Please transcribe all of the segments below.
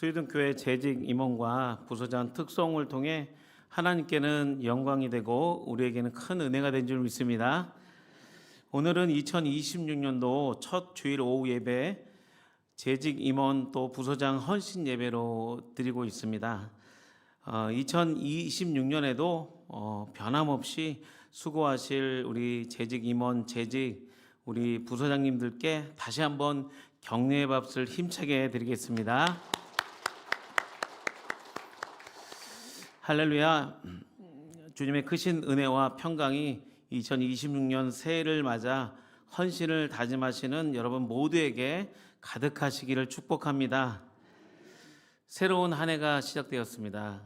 수유등 교회 재직 임원과 부서장 특성을 통해 하나님께는 영광이 되고 우리에게는 큰 은혜가 된 줄 믿습니다. 오늘은 2026년도 첫 주일 오후 예배 재직 임원 또 부서장 헌신 예배로 드리고 있습니다. 어, 2026년에도 어, 변함없이 수고하실 우리 재직 임원, 재직 우리 부서장님들께 다시 한번 격려의 밥을 힘차게 드리겠습니다. 할렐루야. 주님의 크신 은혜와 평강이 2026년 새해를 맞아 헌신을 다짐하시는 여러분 모두에게 가득하시기를 축복합니다. 새로운 한 해가 시작되었습니다.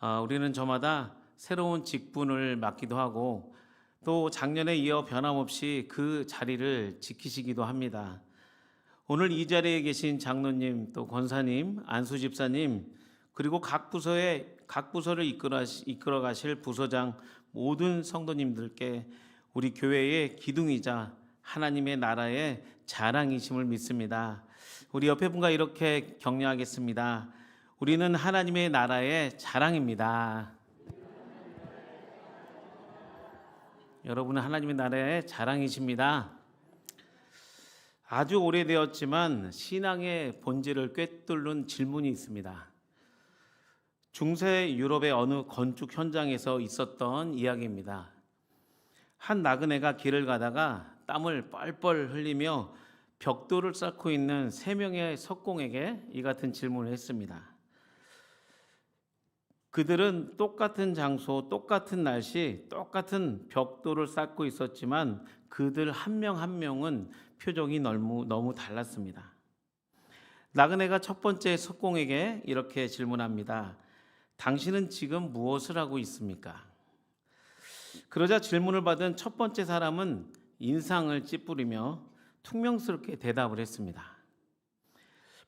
아, 우리는 저마다 새로운 직분을 맡기도 하고 또 작년에 이어 변함없이 그 자리를 지키시기도 합니다. 오늘 이 자리에 계신 장로님, 또 권사님, 안수 집사님, 그리고 각 부서의 각 부서를 이끌어 가실 부서장 모든 성도님들께 우리 교회의 기둥이자 하나님의 나라의 자랑이심을 믿습니다. 우리 옆에 분과 이렇게 격려하겠습니다. 우리는 하나님의 나라의 자랑입니다. 여러분은 하나님의 나라의 자랑이십니다. 아주 오래되었지만 신앙의 본질을 꿰뚫는 질문이 있습니다. 중세 유럽의 어느 건축 현장에서 있었던 이야기입니다. 한 나그네가 길을 가다가 땀을 뻘뻘 흘리며 벽돌을 쌓고 있는 세 명의 석공에게 이 같은 질문을 했습니다. 그들은 똑같은 장소, 똑같은 날씨, 똑같은 벽돌을 쌓고 있었지만 그들 한 명한 명은 표정이 너무, 너무 달랐습니다. 나그네가 첫 번째 석공에게 이렇게 질문합니다. 당신은 지금 무엇을 하고 있습니까? 그러자 질문을 받은 첫 번째 사람은 인상을 찌푸리며 퉁명스럽게 대답을 했습니다.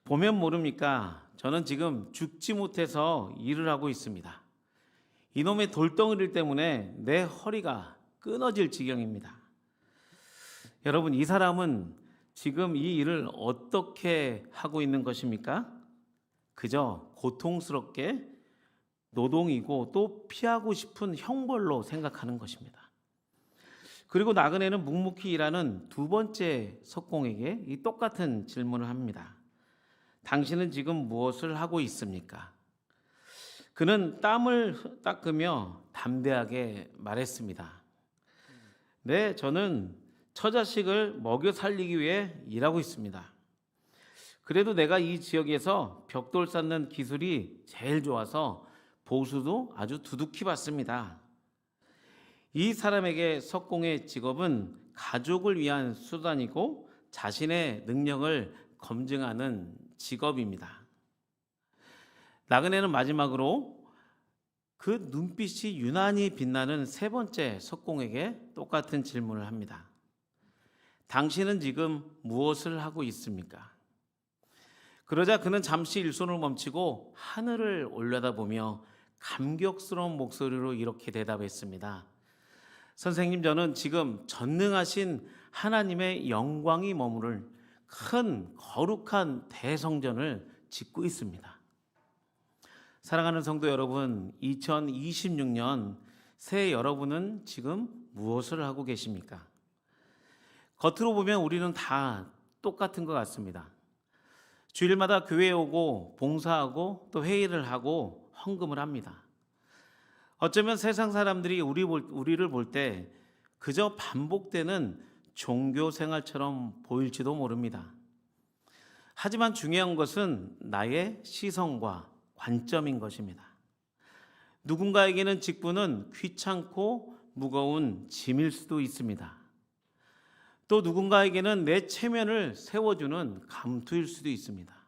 보면 모릅니까? 저는 지금 죽지 못해서 일을 하고 있습니다. 이놈의 돌덩어리 때문에 내 허리가 끊어질 지경입니다. 여러분, 이 사람은 지금 이 일을 어떻게 하고 있는 것입니까? 그저 고통스럽게 노동이고 또 피하고 싶은 형벌로 생각하는 것입니다. 그리고 나그네는 묵묵히 일하는 두 번째 석공에게 이 똑같은 질문을 합니다. 당신은 지금 무엇을 하고 있습니까? 그는 땀을 닦으며 담대하게 말했습니다. 네, 저는 처자식을 먹여 살리기 위해 일하고 있습니다. 그래도 내가 이 지역에서 벽돌 쌓는 기술이 제일 좋아서 보수도 아주 두둑히 받습니다. 이 사람에게 석공의 직업은 가족을 위한 수단이고 자신의 능력을 검증하는 직업입니다. 나그네는 마지막으로 그 눈빛이 유난히 빛나는 세 번째 석공에게 똑같은 질문을 합니다. 당신은 지금 무엇을 하고 있습니까? 그러자 그는 잠시 일손을 멈추고 하늘을 올려다보며 감격스러운 목소리로 이렇게 대답했습니다. 선생님, 저는 지금 전능하신 하나님의 영광이 머무를 큰 거룩한 대성전을 짓고 있습니다. 사랑하는 성도 여러분, 2026년 새해 여러분은 지금 무엇을 하고 계십니까? 겉으로 보면 우리는 다 똑같은 것 같습니다. 주일마다 교회에 오고 봉사하고 또 회의를 하고 헌금을 합니다. 어쩌면 세상 사람들이 우리 볼, 우리를 볼 때 그저 반복되는 종교 생활처럼 보일지도 모릅니다. 하지만 중요한 것은 나의 시선과 관점인 것입니다. 누군가에게는 직분은 귀찮고 무거운 짐일 수도 있습니다. 또 누군가에게는 내 체면을 세워주는 감투일 수도 있습니다.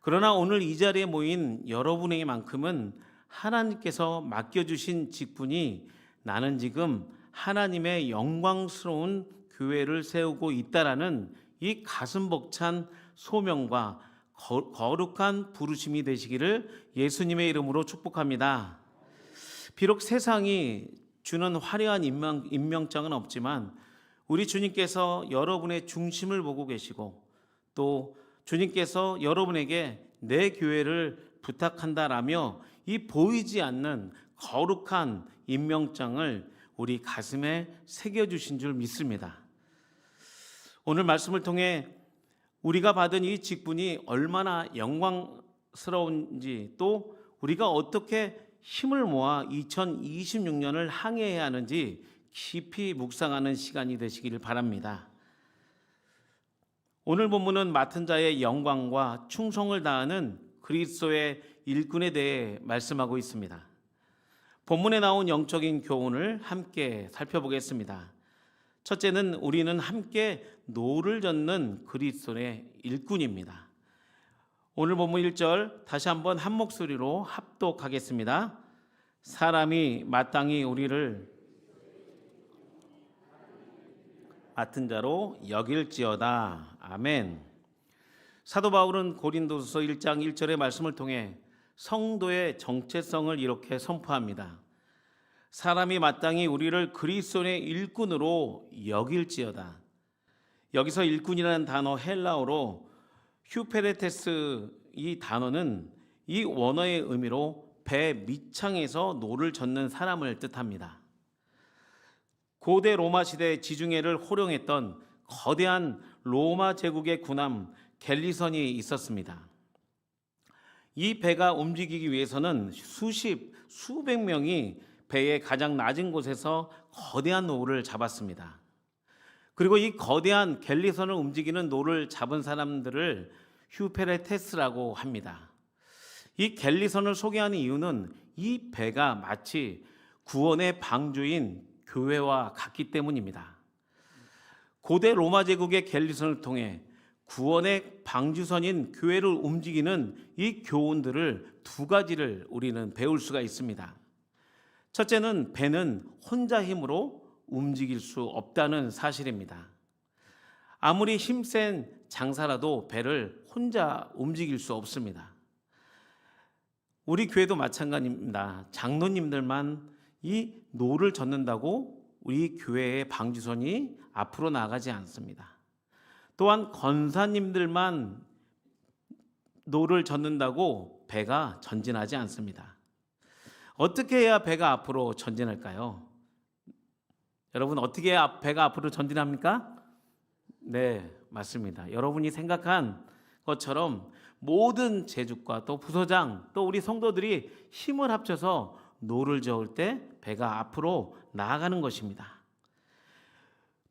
그러나 오늘 이 자리에 모인 여러분에게만큼은 하나님께서 맡겨주신 직분이 나는 지금 하나님의 영광스러운 교회를 세우고 있다라는 이 가슴 벅찬 소명과 거룩한 부르심이 되시기를 예수님의 이름으로 축복합니다. 비록 세상이 주는 화려한 임명, 임명장은 없지만 우리 주님께서 여러분의 중심을 보고 계시고 또 주님께서 여러분에게 내 교회를 부탁한다라며 이 보이지 않는 거룩한 임명장을 우리 가슴에 새겨 주신 줄 믿습니다. 오늘 말씀을 통해 우리가 받은 이 직분이 얼마나 영광스러운지 또 우리가 어떻게 힘을 모아 2026년을 항해해야 하는지 깊이 묵상하는 시간이 되시기를 바랍니다. 오늘 본문은 맡은 자의 영광과 충성을 다하는 그리스도의 일꾼에 대해 말씀하고 있습니다. 본문에 나온 영적인 교훈을 함께 살펴보겠습니다. 첫째는 우리는 함께 노를 젓는 그리스도의 일꾼입니다. 오늘 본문 1절 다시 한번 한 목소리로 합독하겠습니다. 사람이 마땅히 우리를 맡은 자로 여길지어다. 아멘. 사도 바울은 고린도서 1장 1절의 말씀을 통해 성도의 정체성을 이렇게 선포합니다. 사람이 마땅히 우리를 그리스도의 일꾼으로 여길지어다. 여기서 일꾼이라는 단어 헬라어로 휴페레테스 이 단어는 이 원어의 의미로 배 밑창에서 노를 젓는 사람을 뜻합니다. 고대 로마 시대 지중해를 호령했던 거대한 로마 제국의 군함 갤리선이 있었습니다. 이 배가 움직이기 위해서는 수십, 수백 명이 배의 가장 낮은 곳에서 거대한 노를 잡았습니다. 그리고 이 거대한 갤리선을 움직이는 노를 잡은 사람들을 휴페레테스라고 합니다. 이 갤리선을 소개하는 이유는 이 배가 마치 구원의 방주인 교회와 같기 때문입니다. 고대 로마 제국의 갤리선을 통해 구원의 방주선인 교회를 움직이는 이 교훈들을 두 가지를 우리는 배울 수가 있습니다. 첫째는 배는 혼자 힘으로 움직일 수 없다는 사실입니다. 아무리 힘센 장사라도 배를 혼자 움직일 수 없습니다. 우리 교회도 마찬가지입니다. 장로님들만 이 노를 젓는다고 우리 교회의 방주선이 앞으로 나가지 않습니다. 또한 권사님들만 노를 젓는다고 배가 전진하지 않습니다. 어떻게 해야 배가 앞으로 전진할까요? 여러분 어떻게 해야 배가 앞으로 전진합니까? 네, 맞습니다. 여러분이 생각한 것처럼 모든 제주과 또 부서장 또 우리 성도들이 힘을 합쳐서 노를 저을 때 배가 앞으로 나아가는 것입니다.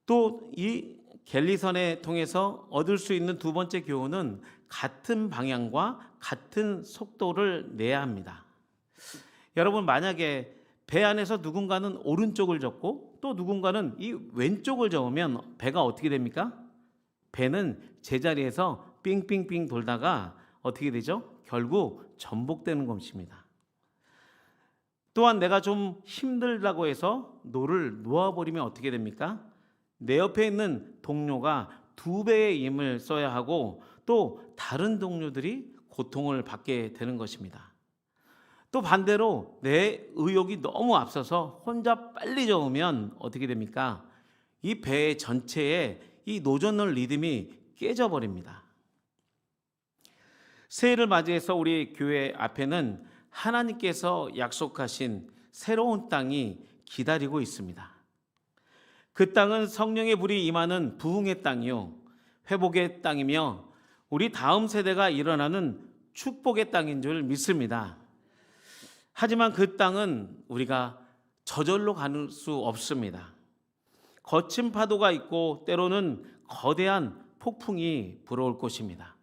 또 이 갤리선에 통해서 얻을 수 있는 두 번째 교훈은 같은 방향과 같은 속도를 내야 합니다. 여러분 만약에 배 안에서 누군가는 오른쪽을 접고 또 누군가는 이 왼쪽을 접으면 배가 어떻게 됩니까? 배는 제자리에서 삥삥삥 돌다가 어떻게 되죠? 결국 전복되는 것입니다. 또한 내가 좀 힘들다고 해서 노를 놓아버리면 어떻게 됩니까? 내 옆에 있는 동료가 두 배의 힘을 써야 하고 또 다른 동료들이 고통을 받게 되는 것입니다. 또 반대로 내 의욕이 너무 앞서서 혼자 빨리 저으면 어떻게 됩니까? 이 배 전체에 이 노젓는 리듬이 깨져버립니다. 새해를 맞이해서 우리 교회 앞에는 하나님께서 약속하신 새로운 땅이 기다리고 있습니다. 그 땅은 성령의 불이 임하는 부흥의 땅이요. 회복의 땅이며 우리 다음 세대가 일어나는 축복의 땅인 줄 믿습니다. 하지만 그 땅은 우리가 저절로 가는 수 없습니다. 거친 파도가 있고 때로는 거대한 폭풍이 불어올 것입니다.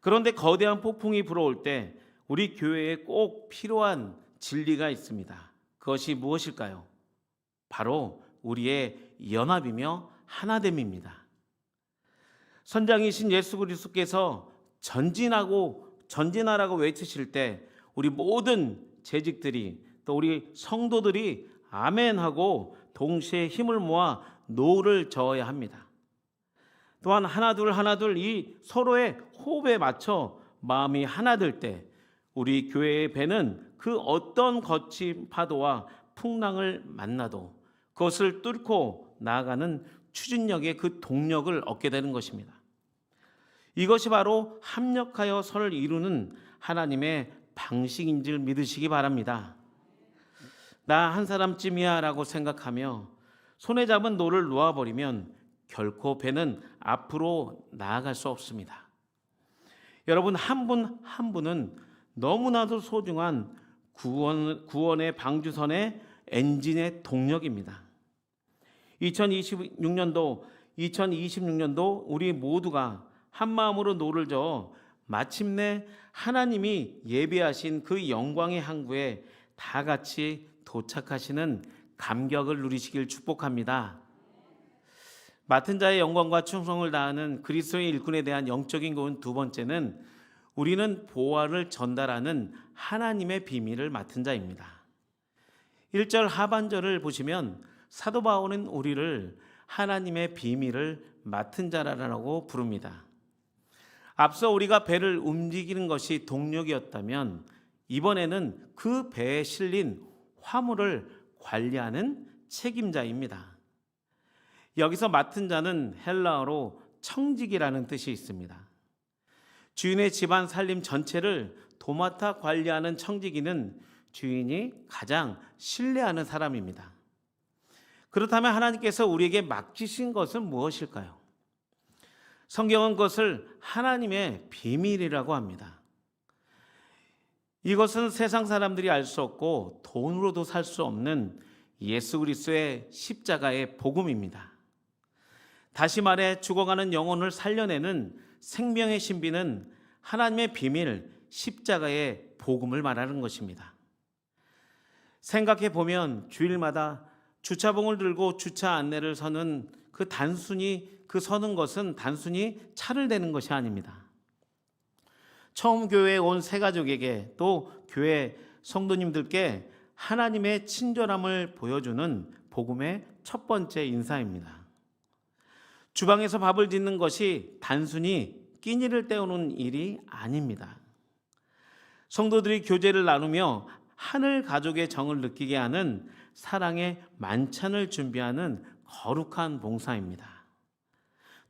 그런데 거대한 폭풍이 불어올 때 우리 교회에 꼭 필요한 진리가 있습니다. 그것이 무엇일까요? 바로 우리의 연합이며 하나됨입니다. 선장이신 예수 그리스도께서 전진하고 전진하라고 외치실 때 우리 모든 재직들이 또 우리 성도들이 아멘 하고 동시에 힘을 모아 노를 저어야 합니다. 또한 하나둘 하나둘 이 서로의 호흡에 맞춰 마음이 하나 될 때 우리 교회의 배는 그 어떤 거친 파도와 풍랑을 만나도 그것을 뚫고 나아가는 추진력의 그 동력을 얻게 되는 것입니다. 이것이 바로 합력하여 선을 이루는 하나님의 방식인 줄 믿으시기 바랍니다. 나 한 사람쯤이야 라고 생각하며 손에 잡은 노를 놓아버리면 결코 배는 앞으로 나아갈 수 없습니다. 여러분 한 분 한 분은 너무나도 소중한 구원, 구원의 방주선의 엔진의 동력입니다. 2026년도 2026년도 우리 모두가 한 마음으로 노를 저어 마침내 하나님이 예배하신 그 영광의 항구에 다 같이 도착하시는 감격을 누리시길 축복합니다. 맡은 자의 영광과 충성을 다하는 그리스도의 일꾼에 대한 영적인 교훈 두 번째는 우리는 보화를 전달하는 하나님의 비밀을 맡은 자입니다. 1절 하반절을 보시면 사도 바울은 우리를 하나님의 비밀을 맡은 자라라고 부릅니다. 앞서 우리가 배를 움직이는 것이 동력이었다면 이번에는 그 배에 실린 화물을 관리하는 책임자입니다. 여기서 맡은 자는 헬라어로 청직이라는 뜻이 있습니다. 주인의 집안 살림 전체를 도맡아 관리하는 청지기는 주인이 가장 신뢰하는 사람입니다. 그렇다면 하나님께서 우리에게 맡기신 것은 무엇일까요? 성경은 그것을 하나님의 비밀이라고 합니다. 이것은 세상 사람들이 알 수 없고 돈으로도 살 수 없는 예수 그리스도의 십자가의 복음입니다. 다시 말해 죽어가는 영혼을 살려내는 생명의 신비는 하나님의 비밀 십자가의 복음을 말하는 것입니다. 생각해 보면 주일마다 주차봉을 들고 주차 안내를 서는 그 단순히 그 서는 것은 단순히 차를 대는 것이 아닙니다. 처음 교회에 온 새 가족에게 또 교회 성도님들께 하나님의 친절함을 보여주는 복음의 첫 번째 인사입니다. 주방에서 밥을 짓는 것이 단순히 끼니를 때우는 일이 아닙니다. 성도들이 교제를 나누며 하늘 가족의 정을 느끼게 하는 사랑의 만찬을 준비하는 거룩한 봉사입니다.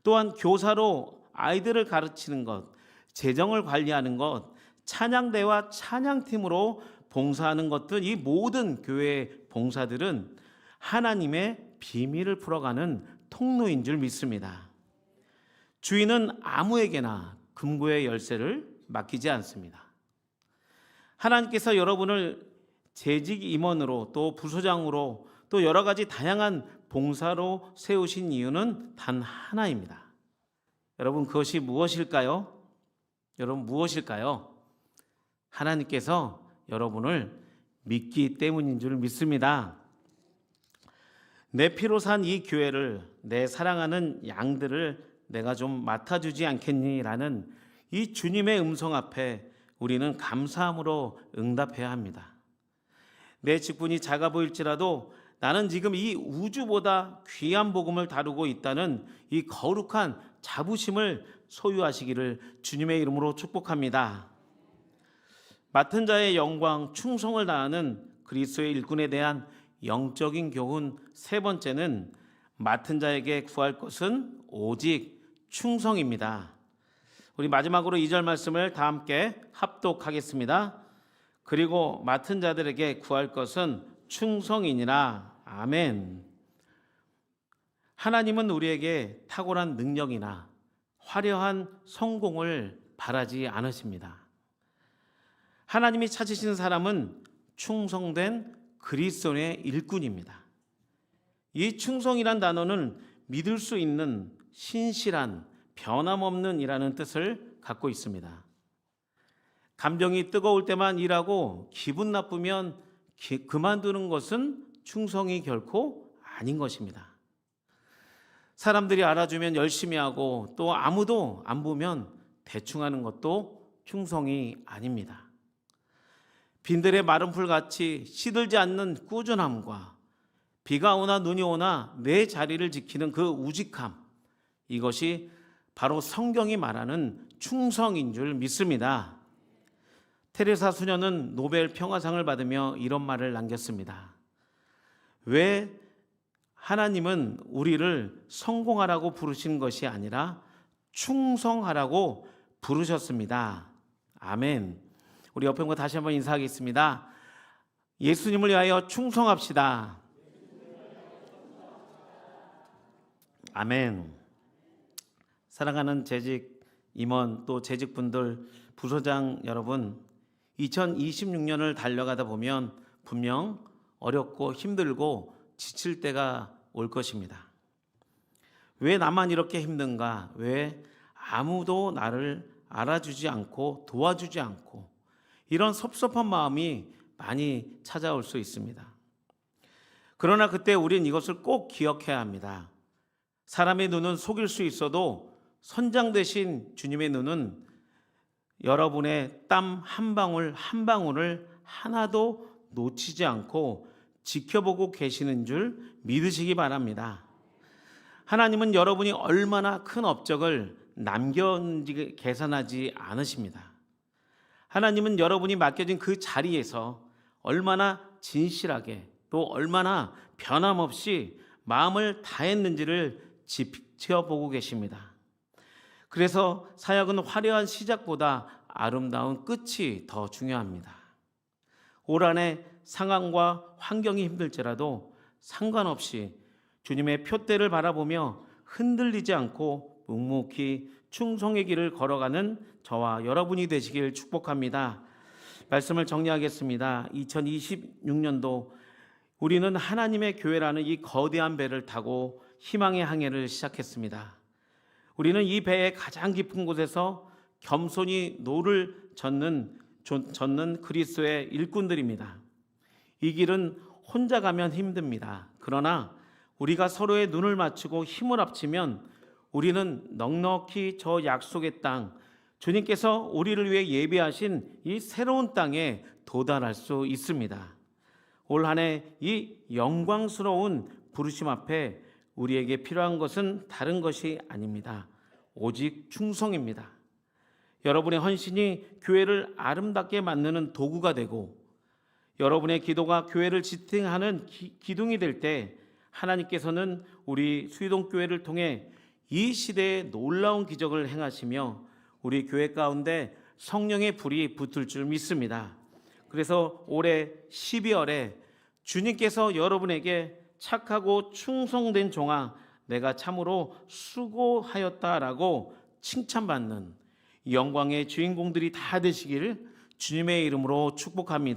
또한 교사로 아이들을 가르치는 것, 재정을 관리하는 것, 찬양대와 찬양팀으로 봉사하는 것들 이 모든 교회 봉사들은 하나님의 비밀을 풀어가는 통로인 줄 믿습니다. 주인은 아무에게나 금고의 열쇠를 맡기지 않습니다. 하나님께서 여러분을 재직 임원으로 또 부소장으로 또 여러 가지 다양한 봉사로 세우신 이유는 단 하나입니다. 여러분 그것이 무엇일까요? 여러분 무엇일까요? 하나님께서 여러분을 믿기 때문인 줄 믿습니다. 내 피로 산 이 교회를 내 사랑하는 양들을 내가 좀 맡아주지 않겠니라는 이 주님의 음성 앞에 우리는 감사함으로 응답해야 합니다. 내 직분이 작아 보일지라도 나는 지금 이 우주보다 귀한 복음을 다루고 있다는 이 거룩한 자부심을 소유하시기를 주님의 이름으로 축복합니다. 맡은 자의 영광, 충성을 다하는 그리스도의 일꾼에 대한 영적인 교훈 세 번째는 맡은 자에게 구할 것은 오직 충성입니다. 우리 마지막으로 이절 말씀을 다 함께 합독하겠습니다. 그리고 맡은 자들에게 구할 것은 충성이니라. 아멘. 하나님은 우리에게 탁월한 능력이나 화려한 성공을 바라지 않으십니다. 하나님이 찾으신 사람은 충성된 그리스도의 일꾼입니다. 이 충성이란 단어는 믿을 수 있는 신실한 변함없는이라는 뜻을 갖고 있습니다. 감정이 뜨거울 때만 일하고 기분 나쁘면 기, 그만두는 것은 충성이 결코 아닌 것입니다. 사람들이 알아주면 열심히 하고 또 아무도 안 보면 대충 하는 것도 충성이 아닙니다. 빈들의 마른 풀같이 시들지 않는 꾸준함과 비가 오나 눈이 오나 내 자리를 지키는 그 우직함 이것이 바로 성경이 말하는 충성인 줄 믿습니다. 테레사 수녀는 노벨 평화상을 받으며 이런 말을 남겼습니다. 왜 하나님은 우리를 성공하라고 부르신 것이 아니라 충성하라고 부르셨습니다. 아멘. 우리 옆에 분과 다시 한번 인사하겠습니다. 예수님을 위하여 충성합시다. 아멘. 사랑하는 재직 임원 또 재직분들 부서장 여러분 2026년을 달려가다 보면 분명 어렵고 힘들고 지칠 때가 올 것입니다. 왜 나만 이렇게 힘든가? 왜 아무도 나를 알아주지 않고 도와주지 않고 이런 섭섭한 마음이 많이 찾아올 수 있습니다. 그러나 그때 우린 이것을 꼭 기억해야 합니다. 사람의 눈은 속일 수 있어도 선장 대신 주님의 눈은 여러분의 땀 한 방울 한 방울을 하나도 놓치지 않고 지켜보고 계시는 줄 믿으시기 바랍니다. 하나님은 여러분이 얼마나 큰 업적을 남겼는지 계산하지 않으십니다. 하나님은 여러분이 맡겨진 그 자리에서 얼마나 진실하게 또 얼마나 변함없이 마음을 다했는지를 지켜보고 계십니다. 그래서 사역은 화려한 시작보다 아름다운 끝이 더 중요합니다. 올 한해 상황과 환경이 힘들지라도 상관없이 주님의 표대를 바라보며 흔들리지 않고 묵묵히 충성의 길을 걸어가는 저와 여러분이 되시길 축복합니다. 말씀을 정리하겠습니다. 2026년도 우리는 하나님의 교회라는 이 거대한 배를 타고 희망의 항해를 시작했습니다. 우리는 이 배의 가장 깊은 곳에서 겸손히 노를 젓는 젓는 그리스도의 일꾼들입니다. 이 길은 혼자 가면 힘듭니다. 그러나 우리가 서로의 눈을 맞추고 힘을 합치면 우리는 넉넉히 저 약속의 땅, 주님께서 우리를 위해 예비하신 이 새로운 땅에 도달할 수 있습니다. 올 한 해 이 영광스러운 부르심 앞에 우리에게 필요한 것은 다른 것이 아닙니다. 오직 충성입니다. 여러분의 헌신이 교회를 아름답게 만드는 도구가 되고 여러분의 기도가 교회를 지탱하는 기, 둥이 될 때 하나님께서는 우리 수유동 교회를 통해 이 시대에 놀라운 기적을 행하시며 우리 교회 가운데 성령의 불이 붙을 줄 믿습니다. 그래서 올해 12월에 주님께서 여러분에게 착하고 충성된 종아 내가 참으로 수고하였다라고 칭찬받는 영광의 주인공들이 다 되시기를 주님의 이름으로 축복합니다.